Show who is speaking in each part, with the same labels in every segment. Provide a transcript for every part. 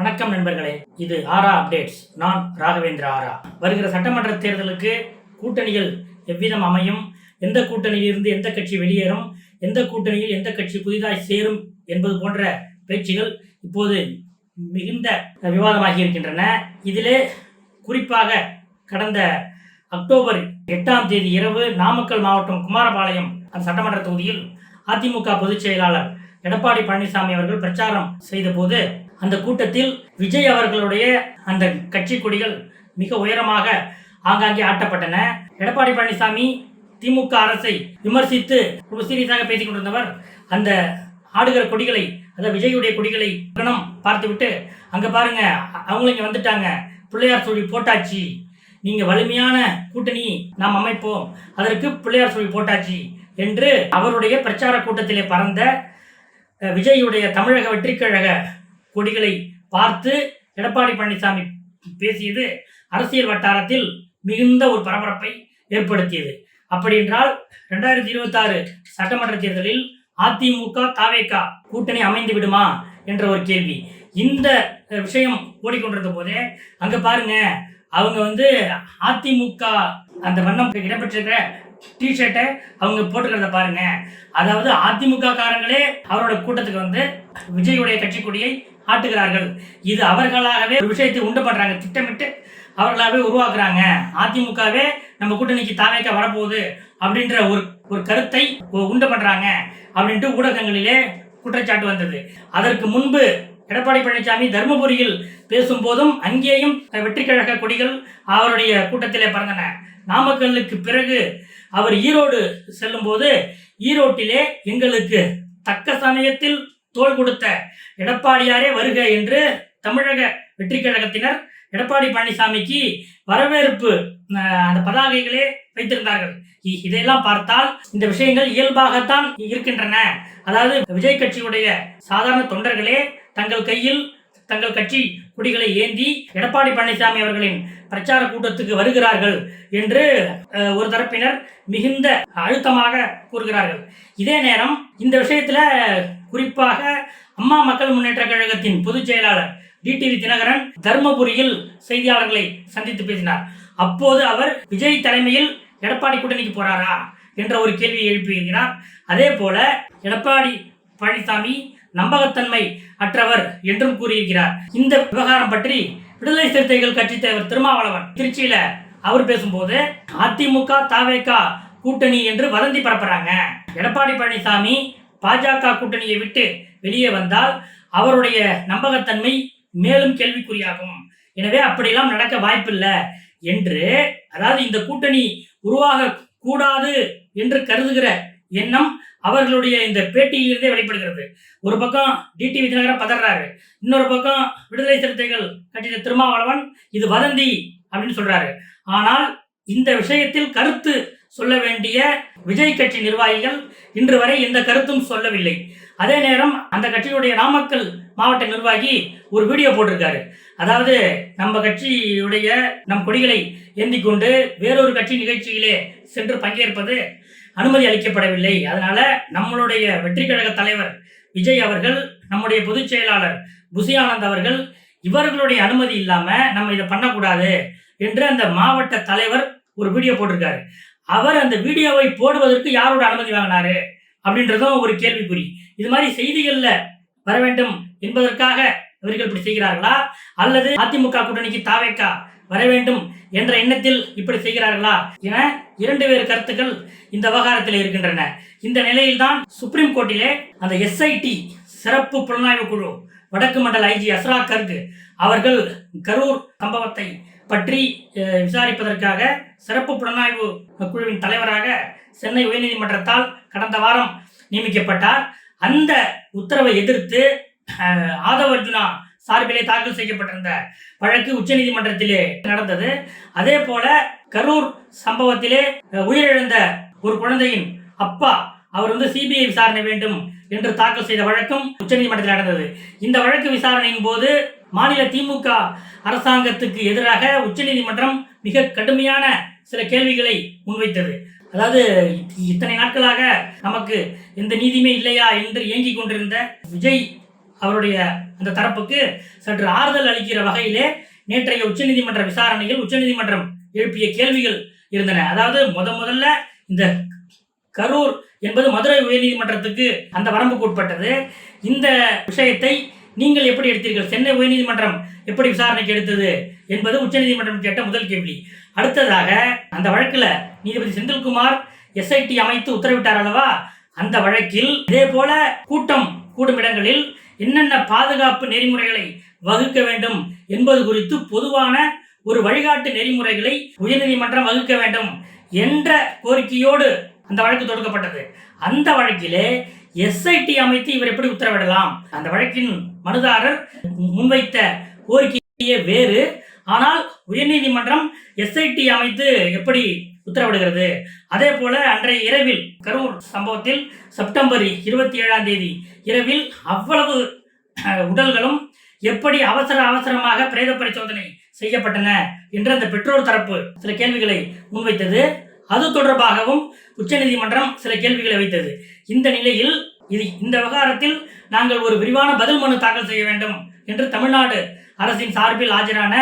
Speaker 1: வணக்கம் நண்பர்களே இது ஆரா அப்டேட்ஸ் நான் ராகவேந்திர ஆரா வருகிற சட்டமன்ற தேர்தலுக்கு கூட்டணிகள் எவ்விதம் அமையும்? எந்த கூட்டணியிலிருந்து எந்த கட்சி வெளியேறும்? எந்த கூட்டணியில் எந்த கட்சி புதிதாக சேரும் என்பது போன்ற பேச்சுகள் இப்போது மிகுந்த விவாதமாகி இருக்கின்றன. இதிலே குறிப்பாக கடந்த அக்டோபர் எட்டாம் தேதி இரவு நாமக்கல் மாவட்டம் குமாரபாளையம் அந்த சட்டமன்ற தொகுதியில் அதிமுக பொதுச் செயலாளர் எடப்பாடி பழனிசாமி அவர்கள் பிரச்சாரம் செய்தபோது அந்த கூட்டத்தில் விஜய் அவர்களுடைய அந்த கட்சி கொடிகள் மிக உயரமாக ஆங்காங்கே ஆட்டப்பட்டன. எடப்பாடி பழனிசாமி திமுக அரசை விமர்சித்து ரொம்ப சீரியஸாக பேசிக் கொண்டிருந்தவர் அந்த ஆடுகிற கொடிகளை அதாவது விஜயுடைய கொடிகளை கணம் பார்த்துவிட்டு அங்கே பாருங்க அவங்களும் இங்கே வந்துட்டாங்க. பிள்ளையார் சொல்லி போட்டாச்சு. நீங்கள் வலிமையான கூட்டணி நாம் அமைப்போம். அதற்கு பிள்ளையார் சொல்லி போட்டாச்சு என்று அவருடைய பிரச்சார கூட்டத்திலே பறந்த விஜயுடைய தமிழக வெற்றிக்கழக கொடிகளை பார்த்து எடப்பாடி பழனிசாமி பேசியது அரசியல் வட்டாரத்தில் மிகுந்த ஒரு பரபரப்பை ஏற்படுத்தியது. அப்படி என்றால் ரெண்டாயிரத்தி இருபத்தாறு சட்டமன்ற தேர்தலில் அதிமுக தாவேகா கூட்டணி அமைந்து விடுமா என்ற ஒரு கேள்வி. இந்த விஷயம் ஓடிக்கொண்டிருந்த போதே அங்க பாருங்க அவங்க வந்து அதிமுக அந்த வண்ணம் இடம்பெற்றிருக்கிற டிஷர்ட்டை அவங்க போட்டுக்கிறத பாருங்க. அதாவது அதிமுக காரங்களே அவரோட கூட்டத்துக்கு வந்து விஜயுடைய கட்சி கொடியை ஆட்டுகிறார்கள் இது அவர்களாகவே ஒரு விஷயத்தை உண்டு பண்றாங்க. திட்டமிட்டு அவர்களாகவே உருவாக்குறாங்க. அதிமுகவே நம்ம கூட்டணிக்கு தாவேக்க வரப்போகுது அப்படின்ற ஒரு ஒரு கருத்தை உண்டு பண்றாங்க அப்படின்ட்டு ஊடகங்களிலே குற்றச்சாட்டு வந்தது. அதற்கு முன்பு எடப்பாடி பழனிசாமி தருமபுரியில் பேசும்போதும் அங்கேயும் வெற்றி கழக கொடிகள் அவருடைய கூட்டத்திலே பறந்தன. நாமக்கல்லுக்கு பிறகு அவர் ஈரோடு செல்லும்போது ஈரோட்டிலே எங்களுக்கு தக்க சமயத்தில் தோள் கொடுத்த எடப்பாடியாரே வருக என்று தமிழக வெற்றி கழகத்தினர் எடப்பாடி பழனிசாமிக்கு வரவேற்பு அந்த பதாகைகளே வைத்திருந்தார்கள். இ- இதையெல்லாம் பார்த்தால் இந்த விஷயங்கள் இயல்பாகத்தான் இருக்கின்றன. அதாவது விஜய் கட்சியுடைய சாதாரண தொண்டர்களே தங்கள் கையில் தங்கள் கட்சி கொடிகளை ஏந்தி எடப்பாடி பழனிசாமி அவர்களின் பிரச்சார கூட்டத்துக்கு வருகிறார்கள் என்று ஒரு தரப்பினர் மிகுந்த அழுத்தமாக கூறுகிறார்கள். இதே நேரம் இந்த விஷயத்துல குறிப்பாக அம்மா மக்கள் முன்னேற்ற கழகத்தின் பொதுச் செயலாளர் டிடிவி தினகரன் தர்மபுரியில் செய்தியாளர்களை சந்தித்து பேசினார். அப்போது அவர் விஜய் தலைமையில் எடப்பாடி கூட்டணிக்கு போறாரா என்ற ஒரு கேள்வியை எழுப்பியிருக்கிறார் அதே போல எடப்பாடி பழனிசாமி நம்பகத்தன்மை அற்றவர் என்றும் கூறியிருக்கிறார். இந்த விவகாரம் பற்றி விடுதலை சிறுத்தைகள் கட்சி தலைவர் திருமாவளவன் திருச்சியில அவர் பேசும்போது அதிமுக தாவேகா கூட்டணி என்று வதந்தி பரப்புறாங்க. எடப்பாடி பழனிசாமி பாஜக கூட்டணியை விட்டு வெளியே வந்தால் அவருடைய நம்பகத்தன்மை மேலும் கேள்விக்குறியாகும். எனவே அப்படியெல்லாம் நடக்க வாய்ப்பில்லை என்று அதாவது இந்த கூட்டணி உருவாக கூடாது என்று கருதுகிற எண்ணம் அவர்களுடைய இந்த பேட்டியிலிருந்தே வெளிப்படுகிறது. ஒரு பக்கம் டிடிவி தினகரன் பதறாரு இன்னொரு பக்கம் விடுதலை சிறுத்தைகள் கட்சியின் திருமாவளவன் இது வதந்தி அப்படின்னு சொல்றாரு. ஆனால் இந்த விஷயத்தில் கருத்து சொல்ல வேண்டிய விஜய் கட்சி நிர்வாகிகள் இன்று வரை இந்த கருத்தும் சொல்லவில்லை. அதே நேரம் அந்த கட்சியுடைய நாமக்கல் மாவட்ட நிர்வாகி ஒரு வீடியோ போட்டிருக்காரு. அதாவது நம்ம கட்சியுடைய நம் கொடிகளை ஏந்தி கொண்டு வேறொரு கட்சி நிகழ்ச்சியிலே சென்று பங்கேற்பது அனுமதி அளிக்கப்படவில்லை. அதனால நம்மளுடைய வெற்றி கழக தலைவர் விஜய் அவர்கள் நம்முடைய பொதுச் செயலாளர் புசி ஆனந்த் அவர்கள் இவர்களுடைய அனுமதி இல்லாம நம்ம இதை பண்ணக்கூடாது என்று அந்த மாவட்ட தலைவர் ஒரு வீடியோ போட்டிருக்காரு. அவர் அந்த வீடியோவை போடுவதற்கு யாரோட அனுமதி வாங்கினாரு? அப்படின்றதும் ஒரு கேள்விக்குறி. இது மாதிரி செய்திகளில் வர வேண்டும் என்பதற்காக இவர்கள் இப்படி செய்கிறார்களா? அல்லது அதிமுக கூட்டணிக்கு தாவேக்கா வர வேண்டும் என்ற எண்ணத்தில் இப்படி செய்கிறார்களா? என இரண்டு வேறு கருத்துக்கள் இந்த விவகாரத்தில் இருக்கின்றன. இந்த நிலையில்தான் சுப்ரீம் கோர்ட்டிலே அந்த எஸ்ஐடி சிறப்பு புலனாய்வு குழு வடக்கு மண்டல ஐஜி அஸ்ரா கர்க் அவர்கள் கரூர் சம்பவத்தை பற்றி விசாரிப்பதற்காக சிறப்பு புலனாய்வு குழுவின் தலைவராக சென்னை உயர்நீதிமன்றத்தால் கடந்த வாரம் நியமிக்கப்பட்டார். அந்த உத்தரவை எதிர்த்து ஆதவ அர்ஜுனா சார்பிலே தாக்கல் செய்யப்பட்டிருந்த வழக்கு உச்சநீதிமன்றத்திலே நடந்தது. அதே போல கரூர் சம்பவத்திலே உயிரிழந்த ஒரு குழந்தையின் அப்பா அவர் வந்து சிபிஐ விசாரணை வேண்டும் என்று தாக்கல் செய்த வழக்கும் உச்சநீதிமன்றத்தில் நடந்தது. இந்த வழக்கு விசாரணையின் போது மாநில திமுக அரசாங்கத்துக்கு எதிராக உச்சநீதிமன்றம் மிக கடுமையான சில கேள்விகளை முன்வைத்தது. அதாவது இத்தனை நாட்களாக நமக்கு எந்த நீதியுமே இல்லையா என்று ஏங்கிக் கொண்டிருந்த விஜய் அவருடைய அந்த தரப்புக்கு சற்று ஆறுதல் அளிக்கிற வகையிலே நேற்றைய உச்சநீதிமன்ற விசாரணையில் உச்சநீதிமன்றம் எழுப்பிய கேள்விகள் இருந்தன. அதாவது முத முதல்ல இந்த கரூர் என்பது மதுரை உயர்நீதிமன்றத்துக்கு அந்த வரம்புக்கு உட்பட்டது. இந்த விஷயத்தை நீங்கள் எப்படி எடுத்தீர்கள்? சென்னை உயர்நீதிமன்றம் எப்படி விசாரணைக்கு எடுத்தது என்பது உச்சநீதிமன்றம் கேட்ட முதல் கேள்வி. அடுத்ததாக அந்த வழக்கில் நீதிபதி செந்தில்குமார் எஸ்ஐடி அமைத்து உத்தரவிட்டார் அல்லவா? அந்த வழக்கில் இதே போல கூட்டம் கூடும் இடங்களில் என்னென்ன பாதுகாப்பு நெறிமுறைகளை வகுக்க வேண்டும் என்பது குறித்து பொதுவான ஒரு வழிகாட்டு நெறிமுறைகளை உயர்நீதிமன்றம் வகுக்க வேண்டும் என்ற கோரிக்கையோடு அந்த வழக்கு தொடுக்கப்பட்டது. அந்த வழக்கிலே எஸ்ஐடி அமைத்து இவர் எப்படி உத்தரவிடலாம்? அந்த வழக்கின் மனுதாரர் முன்வைத்த கோரிக்கையே வேறு. ஆனால் உயர்நீதிமன்றம் எஸ்ஐடி அமைத்து எப்படி உத்தரவிடுகிறது? அதே போல அன்றைய இரவில் கரூர் சம்பவத்தில் செப்டம்பர் இருபத்தி ஏழாம் தேதி இரவில் அவ்வளவு அஹ், உடல்களும் எப்படி அவசர அவசரமாக பிரேத பரிசோதனை செய்யப்பட்டன? என்று அந்த பெற்றோர் தரப்பு சில கேள்விகளை முன்வைத்தது. அது தொடர்பாகவும் உச்சநீதிமன்றம் சில கேள்விகளை வைத்தது. இந்த நிலையில் இது இந்த விவகாரத்தில் நாங்கள் ஒரு விரிவான பதில் மனு தாக்கல் செய்ய வேண்டும் என்று தமிழ்நாடு அரசின் சார்பில் ஆஜரான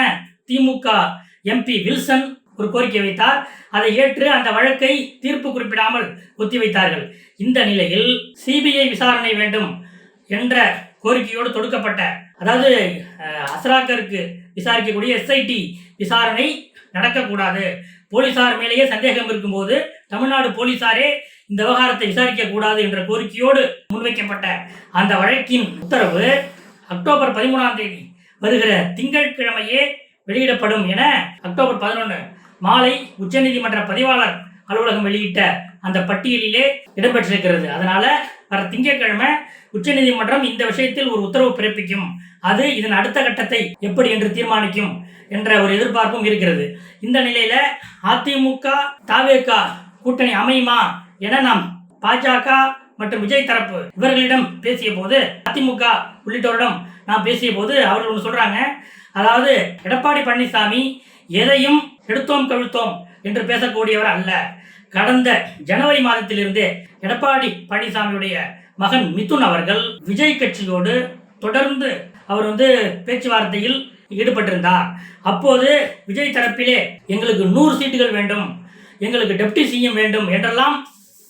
Speaker 1: திமுக எம்பி வில்சன் ஒரு கோரிக்கை வைத்தார். அதை ஏற்று அந்த வழக்கை தீர்ப்பு குறிப்பிடாமல் ஒத்திவைத்தார்கள் இந்த நிலையில் சிபிஐ விசாரணை வேண்டும் என்ற கோரிக்கையோடு தொடுக்கப்பட்ட அதாவது அஸ்ராக்கருக்கு விசாரிக்கக்கூடிய எஸ்ஐடி விசாரணை நடக்கக்கூடாது. போலீசார் மேலேயே சந்தேகம் இருக்கும்போது தமிழ்நாடு போலீசாரே இந்த விவகாரத்தை விசாரிக்க கூடாது என்ற கோரிக்கையோடு முன்வைக்கப்பட்ட அந்த வழக்கின் உத்தரவு அக்டோபர் பதிமூணாம் தேதி வருகிற திங்கட்கிழமையே வெளியிடப்படும் என அக்டோபர் பதினொன்று மாலை உச்சநீதிமன்ற பதிவாளர் அலுவலகம் வெளியிட்ட அந்த பட்டியலிலே இடம்பெற்றிருக்கிறது. அதனால வர திங்கட்கிழமை உச்சநீதிமன்றம் இந்த விஷயத்தில் ஒரு உத்தரவு பிறப்பிக்கும். அது இதன் அடுத்த கட்டத்தை எப்படி என்று தீர்மானிக்கும். என்ற ஒரு எதிர்பார்ப்பும் இருக்கிறது. இந்த நிலையில அதிமுக தாவேகா கூட்டணி அமையுமா என நாம் பாஜக மற்றும் விஜய் தரப்பு இவர்களிடம் பேசிய போது அதிமுக உள்ளிட்டோரிடம் நான் பேசிய போது அவர்கள் ஒன்று சொல்றாங்க அதாவது எடப்பாடி பழனிசாமி எதையும் எடுத்தோம் கவிழ்த்தோம் என்று பேசக்கூடியவர் அல்ல. கடந்த ஜனவரி மாதத்திலிருந்தே எடப்பாடி பழனிசாமியுடைய மகன் மிதுன் அவர்கள் விஜய் கட்சியோடு தொடர்ந்து அவர் வந்து பேச்சுவார்த்தையில் ஈடுபட்டிருந்தார் அப்போது விஜய் தரப்பிலே எங்களுக்கு நூறு சீட்டுகள் வேண்டும் எங்களுக்கு டெப்டி சிஎம் வேண்டும் என்றெல்லாம்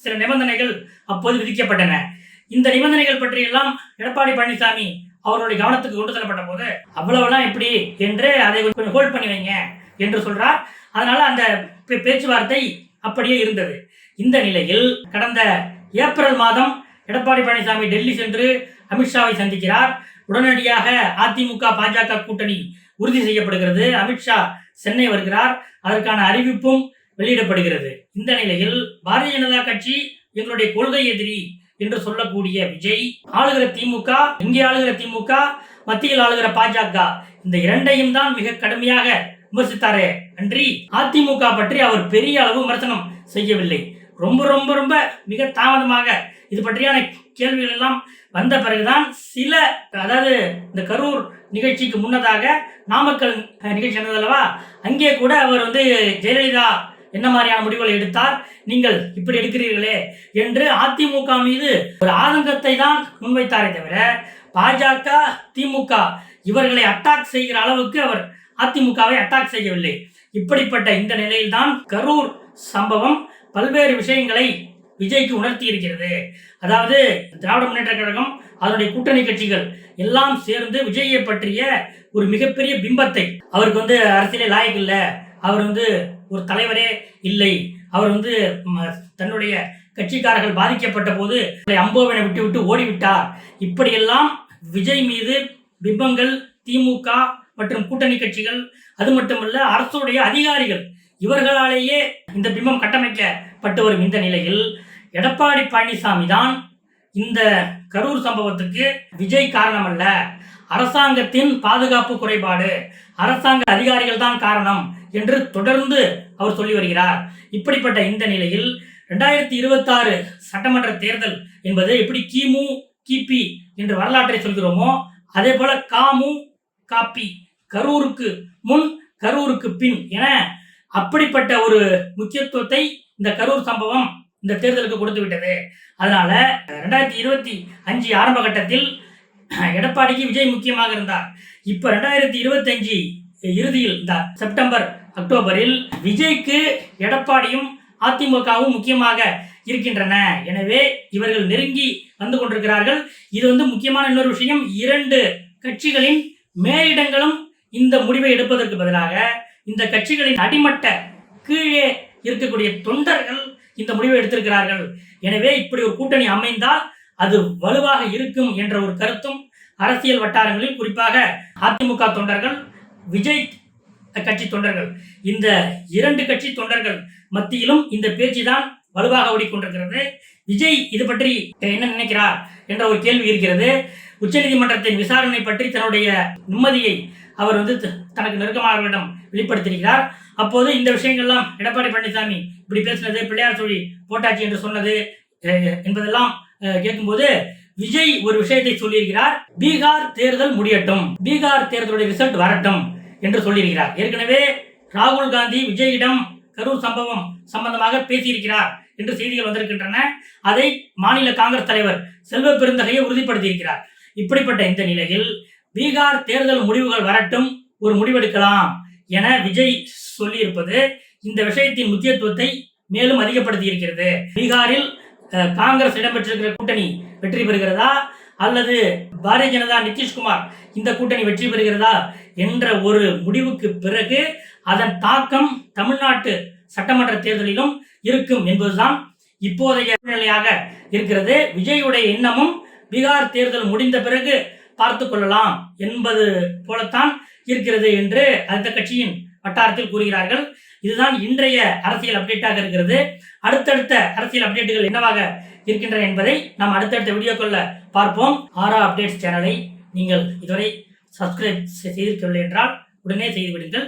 Speaker 1: சில நிபந்தனைகள் அப்போது விதிக்கப்பட்டன. இந்த நிபந்தனைகள் பற்றியெல்லாம் எடப்பாடி பழனிசாமி அவருடைய கவனத்துக்கு கொண்டு செல்லப்பட்ட போது அவ்வளவுலாம் எப்படி என்று அதை கொஞ்சம் ஹோல்ட் பண்ணி வைங்க என்று சொல்றார். அதனால அந்த பேச்சுவார்த்தை அப்படியே இருந்தது. இந்த நிலையில் கடந்த ஏப்ரல் மாதம் எடப்பாடி பழனிசாமி டெல்லி சென்று அமித்ஷாவை சந்திக்கிறார். உடனடியாக அதிமுக பாஜக கூட்டணி உறுதி செய்யப்படுகிறது. அமித்ஷா சென்னை வருகிறார். அதற்கான அறிவிப்பும் வெளியிடப்படுகிறது. இந்த நிலையில் பாரதிய ஜனதா கட்சி எங்களுடைய கொள்கை எதிரி என்று சொல்லக்கூடிய விஜய் ஆளுகிற திமுக இங்கே ஆளுகிற திமுக மத்தியில் ஆளுகிற பாஜக இந்த இரண்டையும் தான் மிக கடுமையாக விமர்சித்தாரே. அன்றி அதிமுக பற்றி அவர் பெரிய அளவு விமர்சனம் செய்யவில்லை. ரொம்ப ரொம்ப ரொம்ப மிக தாமதமாக இது பற்றியான கேள்விகள் எல்லாம் வந்த பிறகுதான் சில அதாவது இந்த கரூர் நிகழ்ச்சிக்கு முன்னதாக நாமக்கல் நிகழ்ச்சி நடந்தது அல்லவா? அங்கே கூட அவர் வந்து ஜெயலலிதா என்ன மாதிரியான முடிவுகளை எடுத்தார்? நீங்கள் இப்படி எடுக்கிறீர்களே என்று அதிமுக மீது ஒரு ஆதங்கத்தை தான் முன்வைத்தாரே தவிர பாஜக திமுக இவர்களை அட்டாக் செய்கிற அளவுக்கு அவர் அதிமுகவை அட்டாக் செய்யவில்லை. இப்படிப்பட்ட இந்த நிலையில்தான் கரூர் சம்பவம். பல்வேறு விஷயங்களை விஜய்க்கு உணர்த்தி இருக்கிறது. அதாவது திராவிட முன்னேற்ற கழகம் அதனுடைய கூட்டணி கட்சிகள் எல்லாம் சேர்ந்து விஜயை பற்றிய ஒரு மிகப்பெரிய பிம்பத்தை. அவருக்கு வந்து அரசியலே லாயக் இல்லை. அவர் வந்து ஒரு தலைவரே இல்லை. அவர் வந்து ம, தன்னுடைய கட்சிக்காரர்கள் பாதிக்கப்பட்ட போது அம்போவனை விட்டு விட்டு ஓடிவிட்டார். இப்படியெல்லாம் விஜய் மீது பிம்பங்கள் திமுக மற்றும் கூட்டணி கட்சிகள் அது மட்டுமல்ல அரசுடைய அதிகாரிகள் இவர்களாலேயே இந்த பிம்பம் கட்டமைக்கப்பட்டு வரும் இந்த நிலையில் எடப்பாடி பழனிசாமி தான் இந்த கரூர் சம்பவத்துக்கு விஜய் காரணம் அல்ல அரசாங்கத்தின் பாதுகாப்பு குறைபாடு அரசாங்க அதிகாரிகள் தான் காரணம் என்று தொடர்ந்து அவர் சொல்லி வருகிறார். இப்படிப்பட்ட இந்த நிலையில் ரெண்டாயிரத்தி இருபத்தாறு சட்டமன்ற தேர்தல் என்பது எப்படி கிமு கிபி என்று வரலாற்றை சொல்கிறோமோ அதே போல காமு காப்பி கரூருக்கு முன் கரூருக்கு பின் என அப்படிப்பட்ட ஒரு முக்கியத்துவத்தை இந்த கரூர் சம்பவம் இந்த தேர்தலுக்கு கொடுத்து விட்டது. அதனால ரெண்டாயிரத்தி இருபத்தி அஞ்சு ஆரம்ப கட்டத்தில் எடப்பாடிக்கு விஜய் முக்கியமாக இருந்தார். இப்போ ரெண்டாயிரத்தி இருபத்தஞ்சு இறுதியில் இந்த செப்டம்பர் அக்டோபரில் விஜய்க்கு எடப்பாடியும் அதிமுகவும் முக்கியமாக இருக்கின்றன. எனவே இவர்கள் நெருங்கி வந்து கொண்டிருக்கிறார்கள். இது வந்து முக்கியமான இன்னொரு விஷயம். இரண்டு கட்சிகளின் மேலிடங்களும் இந்த முடிவை எடுப்பதற்கு பதிலாக இந்த கட்சிகளின் அடிமட்ட கீழே இருக்கக்கூடிய தொண்டர்கள் இந்த முடிவை எடுத்திருக்கிறார்கள். எனவே இப்படி ஒரு கூட்டணி அமைந்தால் அது வலுவாக இருக்கும் என்ற ஒரு கருத்தும் அரசியல் வட்டாரங்களில் குறிப்பாக அதிமுக தொண்டர்கள் விஜய் கட்சி தொண்டர்கள் இந்த இரண்டு கட்சி தொண்டர்கள் மத்தியிலும் இந்த பேச்சு தான் வலுவாக ஓடிக்கொண்டிருக்கிறது. விஜய் இது பற்றி என்ன நினைக்கிறார் என்ற ஒரு கேள்வி இருக்கிறது. உச்சநீதிமன்றத்தின் விசாரணை பற்றி தன்னுடைய நிம்மதியை அவர் வந்து த- தனக்கு நெருக்கமானவர்களிடம் வெளிப்படுத்தியிருக்கிறார். அப்போது இந்த விஷயங்கள்லாம் எடப்பாடி பழனிசாமி இப்படி பேசினது பிள்ளையார் சொல்லி போட்டாச்சு என்று சொன்னது என்பதெல்லாம் கேட்கும்போது விஜய் ஒரு விஷயத்தை சொல்லியிருக்கிறார் பீகார் தேர்தல் முடியட்டும் பீகார் தேர்தலுடைய ரிசல்ட் வரட்டும் என்று சொல்லியிருக்கிறார். ஏற்கனவே ராகுல் காந்தி விஜயிடம் கரூர் சம்பவம் சம்பந்தமாக பேசியிருக்கிறார் என்று செய்திகள் வந்திருக்கின்றன. அதை மாநில காங்கிரஸ் தலைவர் செல்வ பெருந்தகையை உறுதிப்படுத்தியிருக்கிறார். இப்படிப்பட்ட இந்த நிலையில் பீகார் தேர்தல் முடிவுகள் வரட்டும் ஒரு முடிவெடுக்கலாம் என விஜய் சொல்லியிருப்பது இந்த விஷயத்தின் முக்கியத்துவத்தை மேலும் அதிகப்படுத்தி இருக்கிறது பீகாரில் காங்கிரஸ் இடம்பெற்றிருக்கிற கூட்டணி வெற்றி பெறுகிறதா? அல்லது பாரதிய ஜனதா நிதிஷ்குமார் இந்த கூட்டணி வெற்றி பெறுகிறதா என்ற ஒரு முடிவுக்கு பிறகு அதன் தாக்கம் தமிழ்நாட்டு சட்டமன்ற தேர்தலிலும் இருக்கும் என்பதுதான் இப்போதைய சூழ்நிலையாக இருக்கிறது. விஜயுடைய எண்ணமும் பீகார் தேர்தல் முடிந்த பிறகு பார்த்து கொள்ளலாம் என்பது போலத்தான் இருக்கிறது என்று அந்த கட்சியின் வட்டாரத்தில் கூறுகிறார்கள். இதுதான் இன்றைய அரசியல் அப்டேட்டாக இருக்கிறது. அடுத்தடுத்த அரசியல் அப்டேட்டுகள் என்னவாக இருக்கின்றன என்பதை நாம் அடுத்தடுத்த வீடியோக்குள்ள பார்ப்போம். ஆரா அப்டேட்ஸ் சேனலை நீங்கள் இதுவரை சப்ஸ்கிரைப் செய்திருக்கவில்லை என்றால் உடனே செய்து விடுங்கள்